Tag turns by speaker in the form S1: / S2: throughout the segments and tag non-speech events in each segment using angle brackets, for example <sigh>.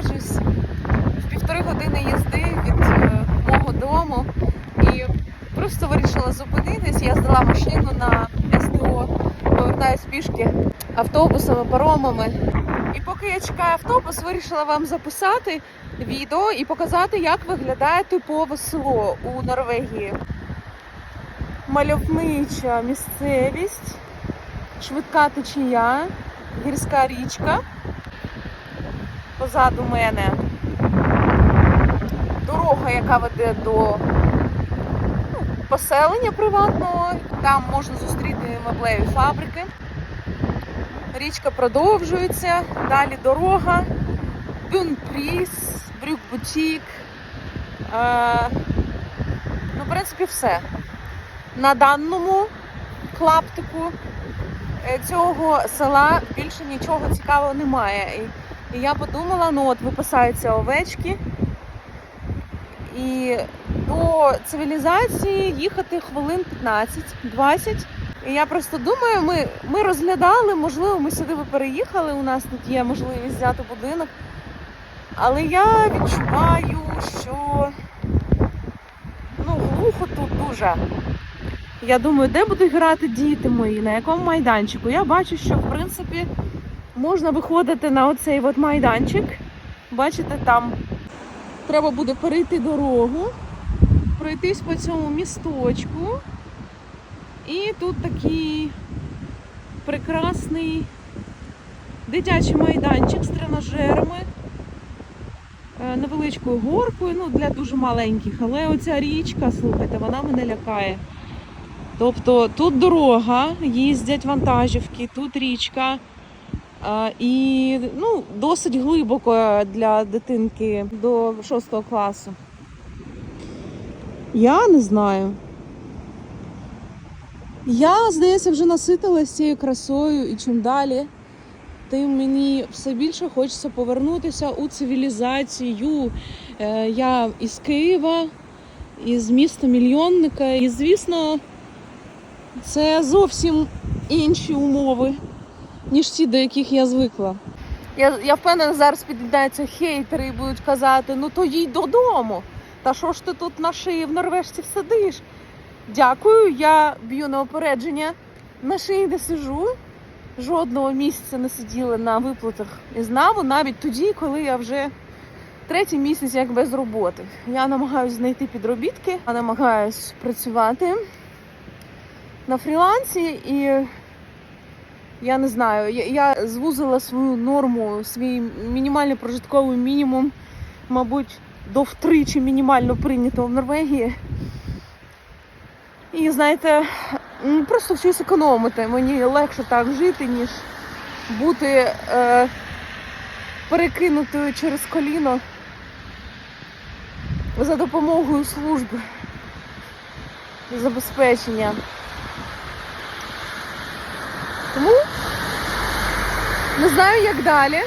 S1: знаходжусь в півтори години їзди від е, мого дому і просто вирішила зупинитись. Я здала машину на СТО, повертаюсь пішки автобусами, паромами. І поки я чекаю автобус, вирішила вам записати відео і показати, як виглядає типове село у Норвегії. Мальовнича місцевість, швидка течія, гірська річка. Позаду мене дорога, яка веде до ну, поселення приватного. Там можна зустріти меблеві фабрики. Річка продовжується, далі дорога, Бюнпріс, Брюкбутік. Е, ну, в принципі, все. На даному клаптику е, цього села більше нічого цікавого немає. І, я подумала, ну от випасаються овечки. І до цивілізації їхати хвилин 15-20. І я просто думаю, ми, ми розглядали, можливо, ми сюди би переїхали, у нас тут є можливість взяти будинок. Але я відчуваю, що ну, глухо тут дуже. Я думаю, де будуть грати діти мої, на якому майданчику. Я бачу, що в принципі можна виходити на оцей от майданчик. Бачите, там треба буде перейти дорогу, пройтись по цьому місточку. І тут такий прекрасний дитячий майданчик з тренажерами, е, невеличкою горкою, ну для дуже маленьких. Але оця річка, слухайте, вона мене лякає. Тобто тут дорога, їздять вантажівки, тут річка. І ну, досить глибоко для дитинки до 6 класу. Я не знаю. Я, здається, вже наситилася цією красою, і чим далі, тим мені все більше хочеться повернутися у цивілізацію. Е, Я із Києва, із міста мільйонника. І, звісно, це зовсім інші умови, ніж ті, до яких я звикла. Я, я впевнена, зараз підійдаються хейтери і будуть казати: ну то їдь додому. Та що ж ти тут на шиї в Норвежці сидиш? Дякую, я б'ю на опередження. На шиї не сижу. Жодного місяця не сиділа на виплатах із НАВу, навіть тоді, коли я вже третій місяць як без роботи. Я намагаюся знайти підробітки, я намагаюся працювати на фрілансі і я не знаю, я, я звузила свою норму, свій мінімальний прожитковий мінімум, мабуть, до втричі мінімально прийнятого в Норвегії. І знаєте, просто вчусь економити. Мені легше так жити, ніж бути е, перекинутою через коліно за допомогою служби забезпечення. Тому не знаю, як далі.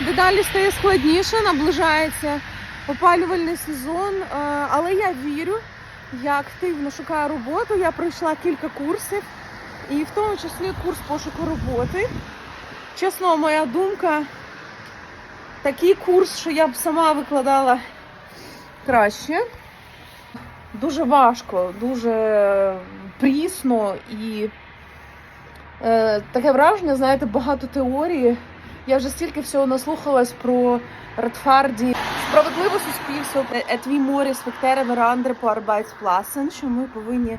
S1: Дедалі стає складніше, наближається опалювальний сезон, е, але я вірю. Я активно шукаю роботу. Я пройшла кілька курсів, і в тому числі курс пошуку роботи. Чесно, моя думка, такий курс, що я б сама викладала краще. Дуже важко, дуже прісно і е, таке враження, знаєте, багато теорії. Я вже стільки всього наслухалась про Редфарді, справедливе суспільство, етві морі спектере верандри по Арбайтспласен, що ми повинні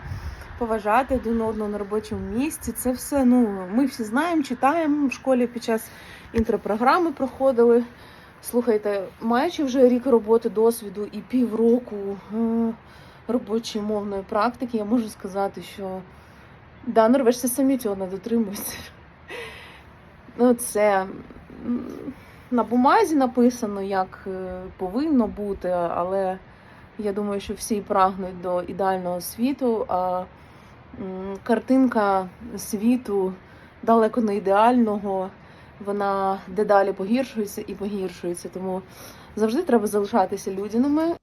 S1: поважати один одного на робочому місці. Це все ну ми всі знаємо, читаємо в школі під час інтропрограми проходили. Слухайте, маючи вже рік роботи досвіду і півроку е, робочої мовної практики, я можу сказати, що да, норвежці самі цього не дотримуються. Ну, це на бумазі написано, як е, повинно бути, але я думаю, що всі прагнуть до ідеального світу, а картинка світу далеко не ідеального, вона дедалі погіршується і погіршується. Тому завжди треба залишатися людяними.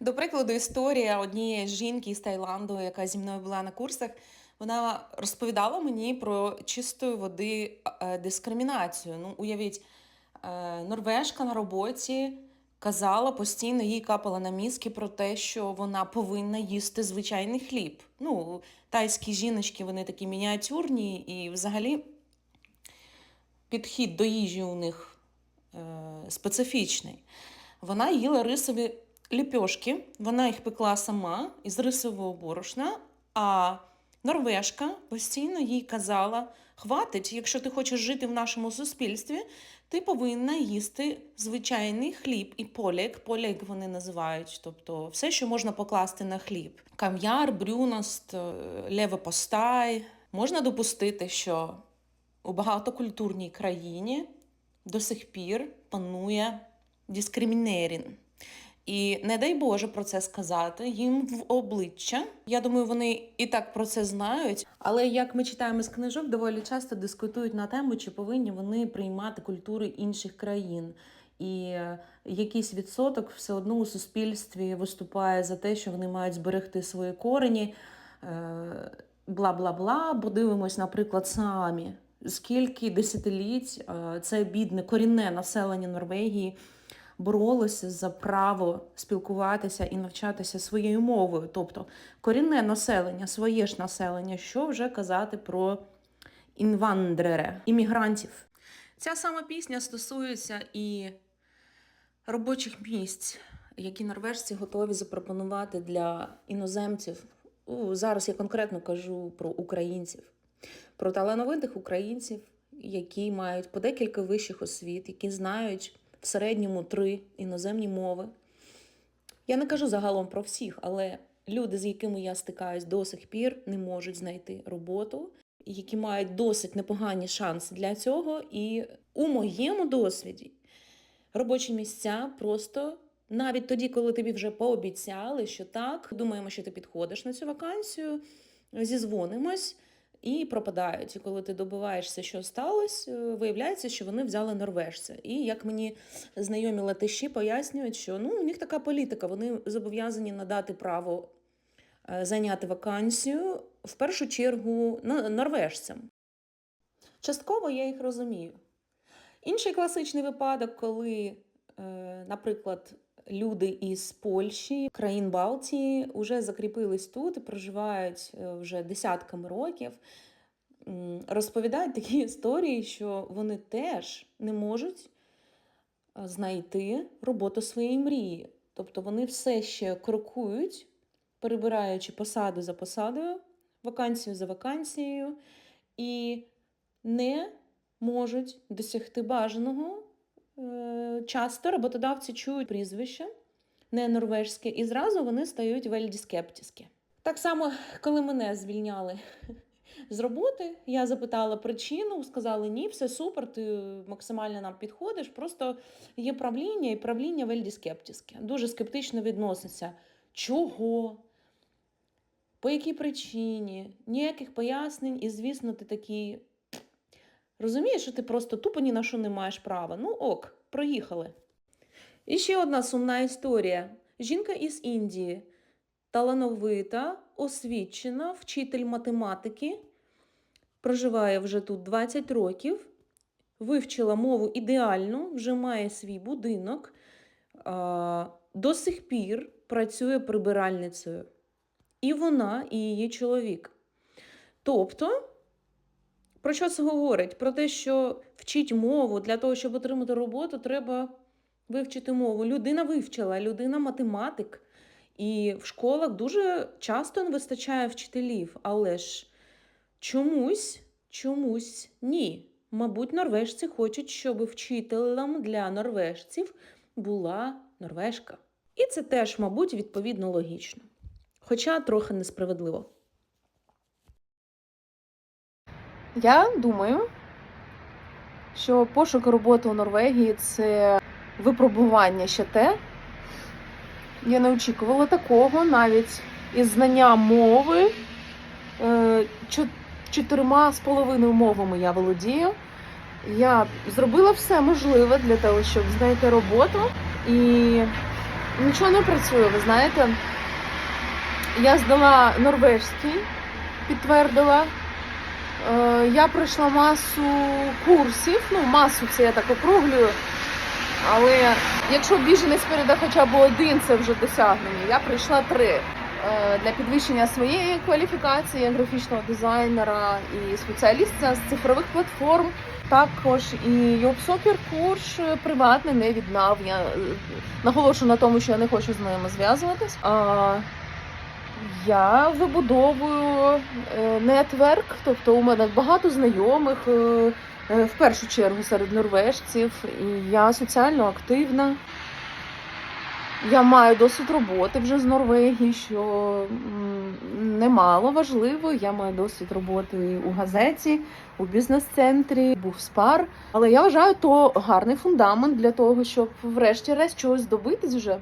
S2: До прикладу, історія однієї жінки з Таїланду, яка зі мною була на курсах, вона розповідала мені про чистої води е, дискримінацію. Ну, уявіть,
S1: Е, Норвежка на роботі казала постійно, їй капала на мізки про те, що вона повинна їсти звичайний хліб. Ну, тайські жіночки, вони такі мініатюрні, і взагалі підхід до їжі у них е, специфічний. Вона їла рисові ліпьошки, вона їх пекла сама із рисового борошна, а норвежка постійно їй казала: хватить, якщо ти хочеш жити в нашому суспільстві, ти повинна їсти звичайний хліб і полік. Полік вони називають, тобто все, що можна покласти на хліб. Кам'яр, брюност, е, левопостай. Можна допустити, що у багатокультурній країні до сих пір панує дискримінерін. І не дай Боже про це сказати їм в обличчя. Я думаю, вони і так про це знають. Але як ми читаємо з книжок, доволі часто дискутують на тему, чи повинні вони приймати культури інших країн. І е, якийсь відсоток все одно у суспільстві виступає за те, що вони мають зберегти свої корені. е, Бла бла бла. Бо дивимось, наприклад, самі. Скільки десятиліть е, це бідне корінне населення Норвегії боролося за право спілкуватися і навчатися своєю мовою. Тобто корінне населення, своє ж населення, що вже казати про інвандрере, іммігрантів. Ця сама пісня стосується і робочих місць, які норвежці готові запропонувати для іноземців. Зараз я конкретно кажу про українців, про талановитих українців, які мають по декілька вищих освіт, які знають в середньому три іноземні мови. Я не кажу загалом про всіх, але люди, з якими я стикаюсь до сих пір, не можуть знайти роботу, які мають досить непогані шанси для цього. І у моєму досвіді робочі місця просто навіть тоді, коли тобі вже пообіцяли, що так, думаємо, що ти підходиш на цю вакансію, зізвонимось. І пропадають. І коли ти добиваєшся, що сталося, е, виявляється, що вони взяли норвежця. І як мені знайомі латиші пояснюють, що ну, у них така політика, вони зобов'язані надати право е, зайняти вакансію в першу чергу норвежцям. Частково я їх розумію. Інший класичний випадок, коли, е, наприклад, люди із Польщі, країн Балтії, вже закріпились тут і проживають е, вже десятками років, розповідають такі <laughs> історії, що вони теж не можуть е, знайти роботу своєї мрії. Тобто вони все ще крокують, перебираючи посаду за посадою, вакансію за вакансією, і не можуть досягти бажаного. Е, Часто роботодавці чують прізвище не норвежське, і зразу вони стають вельді скептиски. Так само, коли мене звільняли <laughs> з роботи, я запитала причину, сказали, ні, все супер, ти максимально нам підходиш. Просто є правління, і правління вельді скептиски. Дуже скептично відноситься. Чого? По якій причині? Ніяких пояснень, і, звісно, ти такий. Розумієш, що ти просто тупо ні на що не маєш права. Ну ок, проїхали. І ще одна сумна історія. Жінка із Індії, талановита, освічена, вчитель математики, проживає вже тут 20 років, вивчила мову ідеально, вже має свій будинок, до сих пір працює прибиральницею. І вона, і її чоловік. Тобто, про що це говорить? Про те, що вчить мову для того, щоб отримати роботу, треба вивчити мову. Людина вивчила, людина математик. І в школах дуже часто не вистачає вчителів, але ж чомусь, чомусь ні. Мабуть, норвежці хочуть, щоб вчителем для норвежців була норвежка. І це теж, мабуть, відповідно логічно. Хоча трохи несправедливо.
S3: Я думаю, що пошук роботи у Норвегії це випробування ще те. Я не очікувала такого навіть із знанням мови. Е, чо- Чотирма з половиною мовами я володію. Я зробила все можливе для того, щоб знайти роботу. І нічого не працює, ви знаєте. Я здала норвежський, підтвердила
S1: Я пройшла масу курсів, ну масу це я так округлюю. Але якщо біженець перейде хоча б один, це вже досягнення. Я пройшла три Е, для підвищення своєї кваліфікації графічного дизайнера і спеціаліста з цифрових платформ. Також і Йобсокер курс е, приватний не віддав. Я е, наголошую на тому, що я не хочу з ними зв'язуватись. Я вибудовую е, нетверк, тобто у мене багато знайомих, е, е, в першу чергу серед норвежців, і я соціально активна. Я маю досвід роботи вже з Норвегії, що немало важливо. Я маю досвід роботи у газеті, у бізнес-центрі, був спар. Але я вважаю, то гарний фундамент для того, щоб врешті-решт чогось добитись вже.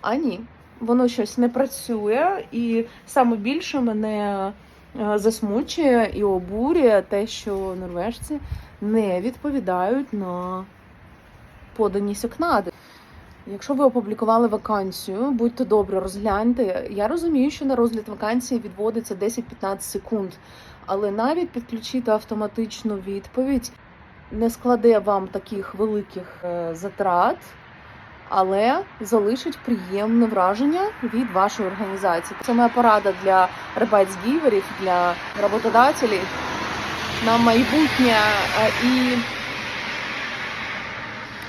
S1: А ні, воно щось не працює, і саме більше мене е, засмучує і обурює те, що норвежці не відповідають на подані сікнади. Якщо ви опублікували вакансію, будьте добре, розгляньте. Я розумію, що на розгляд вакансії відводиться 10-15 секунд, але навіть підключити автоматичну відповідь не складе вам таких великих е, затрат, але залишить приємне враження від вашої організації. Це моя порада для ребайцгіверів, для роботодателів на майбутнє е, і.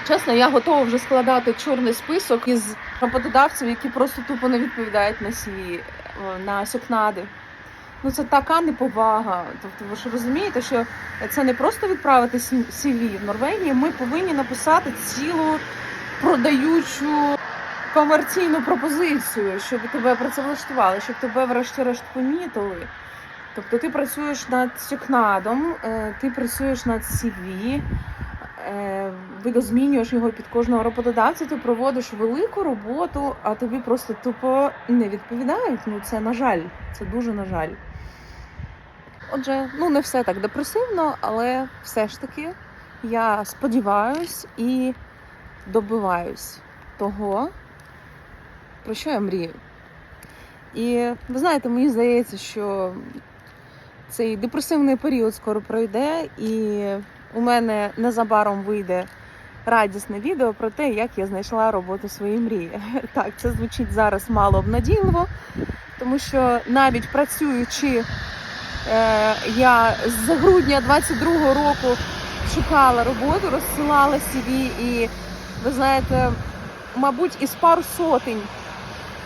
S1: Чесно, я готова вже складати чорний список із роботодавців, які просто тупо не відповідають на свої на сокнади. Ну це така неповага. Тобто, ви ж розумієте, що це не просто відправити CV в Норвегії. Ми повинні написати цілу продаючу комерційну пропозицію, щоб тебе працевлаштували, щоб тебе врешті-решт помітили. Тобто ти працюєш над сікнадом, е, ти працюєш над CV, е, видозмінюєш його під кожного роботодавця, ти проводиш велику роботу, а тобі просто тупо не відповідають. Ну це на жаль, це дуже на жаль. Отже, ну не все так депресивно, але все ж таки я сподіваюсь і добиваюсь того, про що я мрію. І ви знаєте, мені здається, що цей депресивний період скоро пройде, і у мене незабаром вийде радісне відео про те, як я знайшла роботу своєї мрії. <laughs> Так, це звучить зараз мало обнадійливо, тому що навіть працюючи, е, я з грудня 22-го року шукала роботу, розсилала CV і, ви знаєте, мабуть, із пару сотень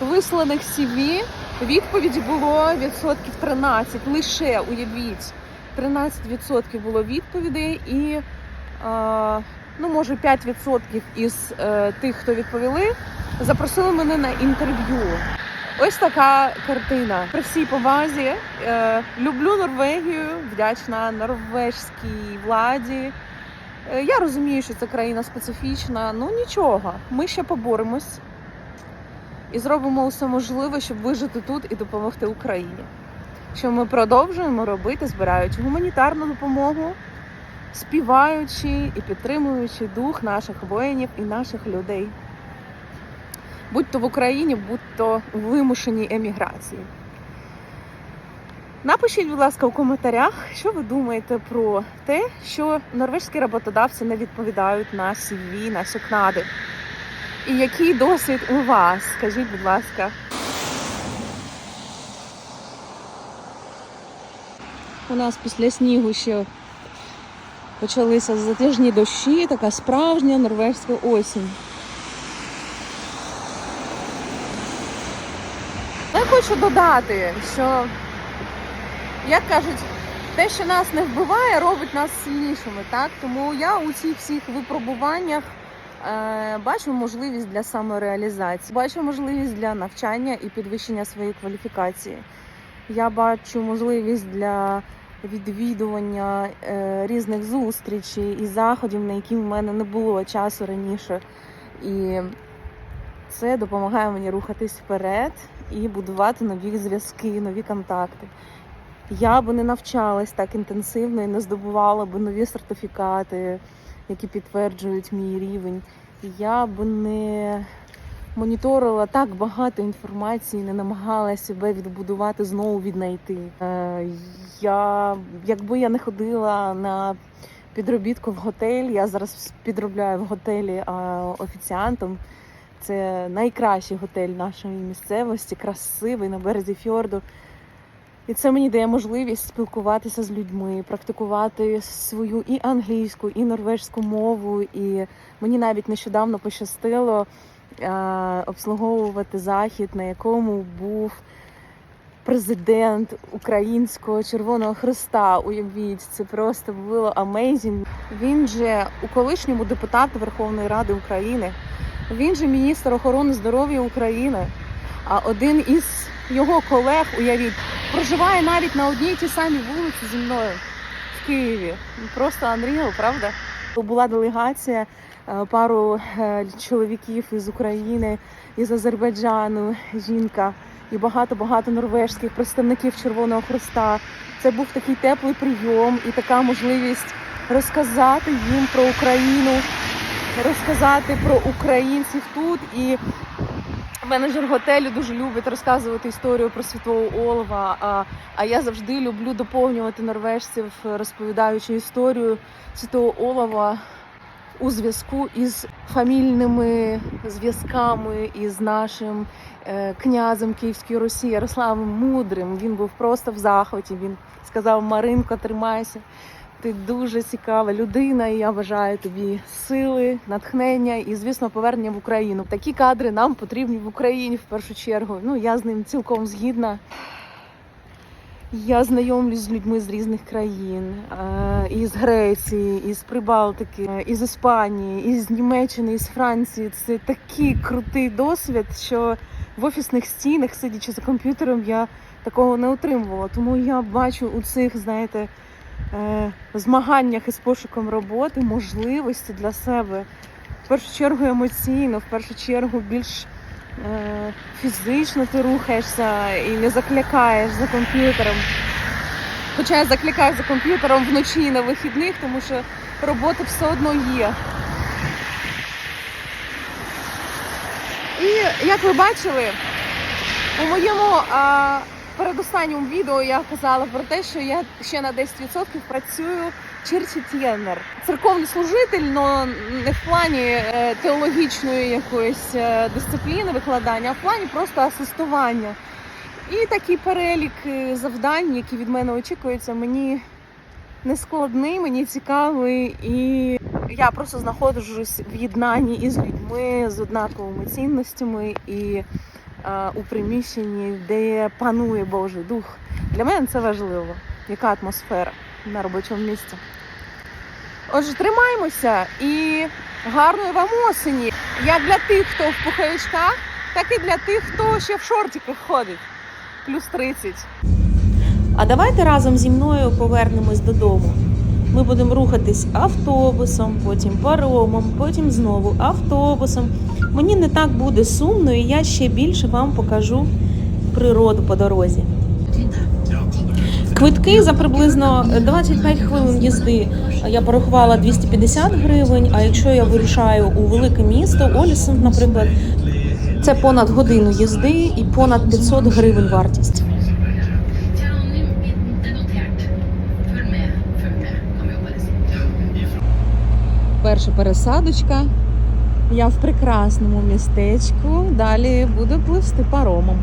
S1: висланих CV відповідь було відсотків 13. Лише уявіть, 13% було відповідей і е, ну, може 5% із е, тих, хто відповіли, запросили мене на інтерв'ю. Ось така картина. При всій повазі е, люблю Норвегію, вдячна норвежській владі. Е, я розумію, що це країна специфічна. Ну нічого, ми ще поборемось і зробимо усе можливе, щоб вижити тут і допомогти Україні. Що ми продовжуємо робити, збираючи гуманітарну допомогу, співаючи і підтримуючи дух наших воїнів і наших людей. Будь то в Україні, будь то у вимушеній еміграції. Напишіть, будь ласка, у коментарях, що ви думаєте про те, що норвежські роботодавці не відповідають на CV, на сукнади. І який досвід у вас? Скажіть, будь ласка. У нас після снігу ще почалися затяжні дощі, така справжня норвежська осінь. Я хочу додати, що, як кажуть, те, що нас не вбиває, робить нас сильнішими. Так? Тому я у цих всіх випробуваннях е, бачу можливість для самореалізації, бачу можливість для навчання і підвищення своєї кваліфікації. Я бачу можливість для відвідування е, різних зустрічей і заходів, на які в мене не було часу раніше. І це допомагає мені рухатись вперед і будувати нові зв'язки, нові контакти. Я би не навчалась так інтенсивно і не здобувала би нові сертифікати, які підтверджують мій рівень. Я б не моніторила так багато інформації, не намагалася себе відбудувати, знову віднайти. Е, я, якби я не ходила на підробітку в готель, я зараз підробляю в готелі офіціантом. Це найкращий готель нашої місцевості, красивий на березі фьорду. І це мені дає можливість спілкуватися з людьми, практикувати свою і англійську, і норвежську мову. І мені навіть нещодавно пощастило е, обслуговувати захід, на якому був президент Українського Червоного Христа. Уявіть, це просто було амейзінг. Він же у колишньому депутат Верховної Ради України. Він же міністр охорони здоров'я України. А один із його колег, уявіть, проживає навіть на одній тій самій вулиці зі мною в Києві. Просто Unreal, правда? Була делегація, е, пару е, чоловіків із України, із Азербайджану, жінка і багато-багато норвежських представників Червоного Христа. Це був такий теплий прийом і така можливість розказати їм про Україну, розказати про українців тут і менеджер готелю дуже любить розказувати історію про святого Олова. А, а я завжди люблю доповнювати норвежців, розповідаючи історію святого Олова у зв'язку із фамільними зв'язками із нашим е, князем Київської Росії Ярославом Мудрим. Він був просто в захваті. Він сказав: Маринко, тримайся. Ти дуже цікава людина, і я бажаю тобі сили, натхнення і, звісно, повернення в Україну. Такі кадри нам потрібні в Україні в першу чергу. Ну я з ним цілком згідна. Я знайомлюсь з людьми з різних країн, е, із Греції, із Прибалтики, із Іспанії, із Німеччини, із Франції. Це такий крутий досвід, що в офісних стінах, сидячи за комп'ютером, я такого не отримувала. Тому я бачу у цих, знаєте, змаганнях із пошуком роботи можливості для себе. В першу чергу емоційно, в першу чергу більш е, фізично ти рухаєшся і не заклякаєш за комп'ютером. Хоча я закликаю за комп'ютером вночі і на вихідних, тому що робота все одно є. І як ви бачили, у моєму передостанньому відео я казала про те, що я ще на 10% працюю черчетєнер. Церковний служитель, але не в плані е, теологічної якоїсь е, дисципліни викладання, а в плані просто асистування. І такий перелік е, завдань, які від мене очікуються, мені не складний, мені цікавий, і я просто знаходжусь в єднанні із людьми з однаковими цінностями і у приміщенні, де панує Божий Дух. Для мене це важливо, яка атмосфера на робочому місці. Отже, тримаємося і гарної вам осені. Як для тих, хто в пуховичках, так і для тих, хто ще в шортиках ходить. Плюс 30.
S2: А давайте разом зі мною повернемось додому. Ми будемо рухатись автобусом, потім паромом, потім знову автобусом. Мені не так буде сумно, і я ще більше вам покажу природу по дорозі. Квитки за приблизно 25 хвилин їзди я порахувала 250 гривень. А якщо я вирушаю у велике місто, Олісен, наприклад, це понад годину їзди і понад 500 гривень вартість.
S1: Перша пересадочка. Я в прекрасному містечку. Далі буду пливсти паромом.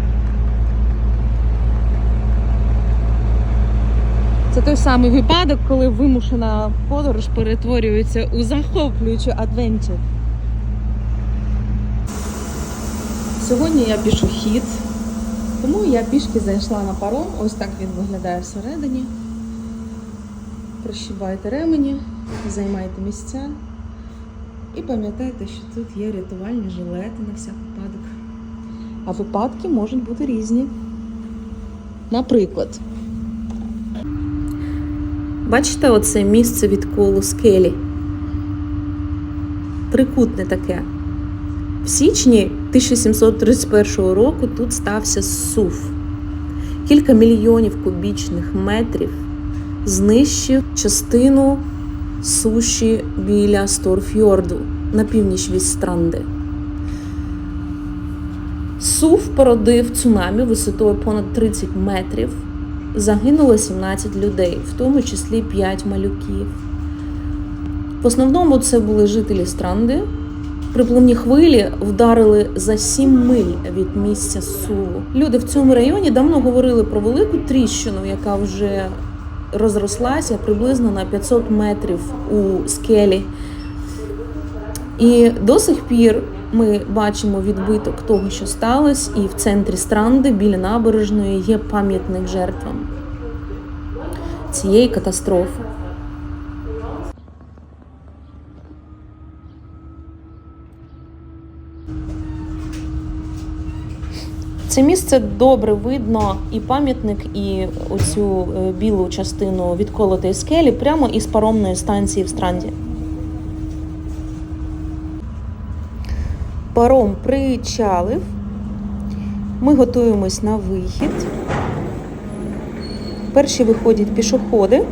S1: Це той самий випадок, коли вимушена подорож перетворюється у захоплюючу адвенчер. Сьогодні я пішохід, тому я пішки зайшла на паром. Ось так він виглядає всередині. Прощібайте ремені, займайте місця. І пам'ятайте, що тут є рятувальні жилети на всяк випадок. А випадки можуть бути різні. Наприклад,
S2: Бачите, оце місце відколу скелі? Трикутне таке. В січні 1731 року тут стався сув. Кілька мільйонів кубічних метрів знищив частину суші біля Сторфьорду на північ від Странди.
S1: Сув породив цунамі висотою понад 30 метрів. Загинуло 17 людей, в тому числі 5 малюків. В основному це були жителі Странди. Припливні хвилі вдарили за 7 миль від місця суву. Люди в цьому районі давно говорили про велику тріщину, яка вже розрослася приблизно на 500 метрів у скелі. І до сих пір ми бачимо відбиток того, що сталося, і в центрі Странди біля набережної є пам'ятник жертвам цієї катастрофи. Це місце добре видно і пам'ятник, і оцю е, білу частину відколотої скелі прямо із паромної станції в Странді. Паром причалив. Ми готуємось на вихід. Перші виходять пішоходи.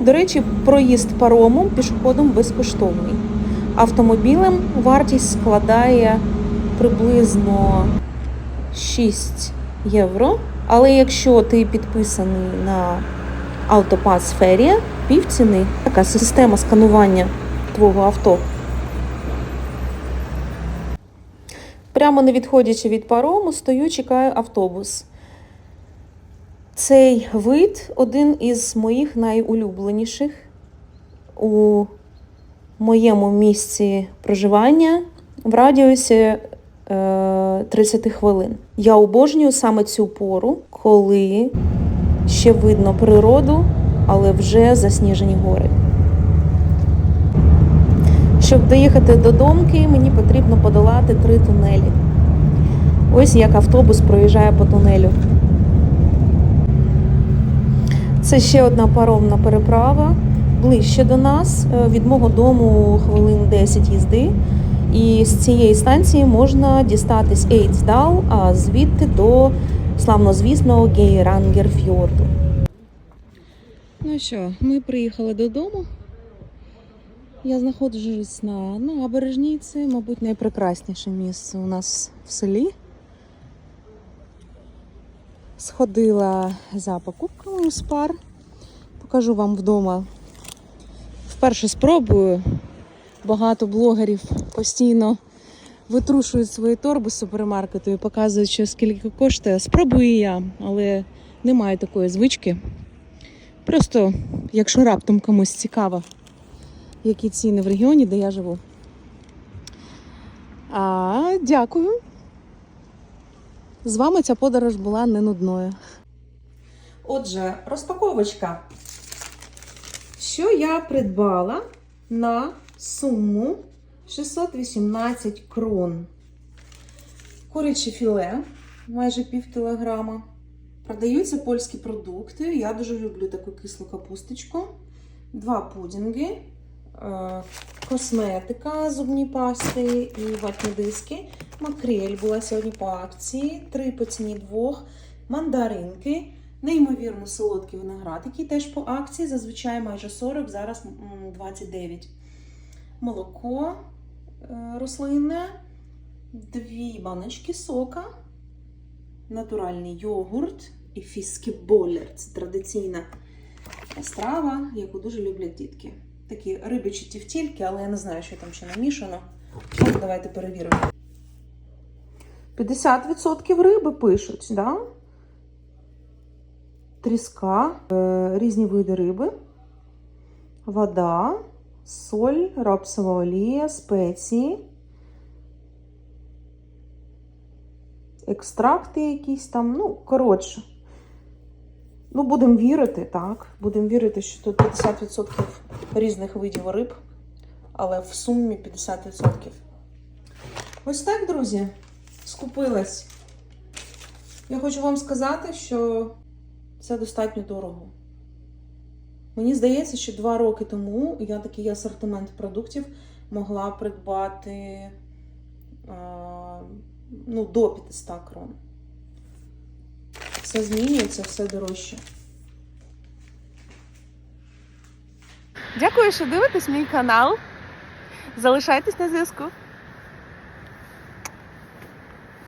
S1: До речі, проїзд паромом пішоходом безкоштовний. Автомобілем вартість складає приблизно 6 євро. Але якщо ти підписаний на Автопас Ферія, півціни, така система сканування твого авто. Прямо не відходячи від парому, стою, чекаю автобус. Цей вид один із моїх найулюбленіших у моєму місці проживання в радіусі 30 хвилин. Я обожнюю саме цю пору, коли ще видно природу, але вже засніжені гори. Щоб доїхати до домки, мені потрібно подолати три тунелі. Ось як автобус проїжджає по тунелю. Це ще одна паромна переправа ближче до нас. Е, Від мого дому хвилин 10 їзди. І з цієї станції можна дістатись Ейцдал, а звідти до славнозвісного Гейрангерфьорду. Ну що, ми приїхали додому. Я знаходжусь на набережній. Це, мабуть, найпрекрасніше місце у нас в селі. Сходила за покупками у спар. Покажу вам вдома. Вперше спробую. Багато блогерів постійно витрушують свої торби з супермаркету і показують, що скільки коштує. Спробую я, але не маю такої звички. Просто, якщо раптом комусь цікаво, які ціни в регіоні, де я живу. А, дякую. З вами ця подорож була не нудною. Отже, розпаковочка. Що я придбала на суму 618 крон. Куряче філе майже пів кілограма. Продаються польські продукти. Я дуже люблю таку кислу капусточку. Два пудінги, е, косметика, зубні пасти і ватні диски. Макрель була сьогодні по акції. Три по ціні двох. Мандаринки. Неймовірно солодкий виноград, який теж по акції. Зазвичай майже 40, зараз 29. Молоко е, рослинне, дві баночки сока, натуральний йогурт і фіскіболер. Це традиційна страва, яку дуже люблять дітки. Такі рибячі тівтільки, але я не знаю, що там ще намішано. Ну, давайте перевіримо. 50% риби пишуть, да? Тріска, е, різні види риби, вода, соль, рапсова олія, спеції, екстракти якісь там, ну, коротше. Ну, будемо вірити, так. Будемо вірити, що тут 50% різних видів риб, але в сумі 50%. Ось так, друзі, скупилась. Я хочу вам сказати, що це достатньо дорого. Мені здається, що два роки тому я такий асортимент продуктів могла придбати ну, до 500 крон. Все змінюється, все дорожче.
S4: Дякую, що дивитесь мій канал. Залишайтесь на зв'язку.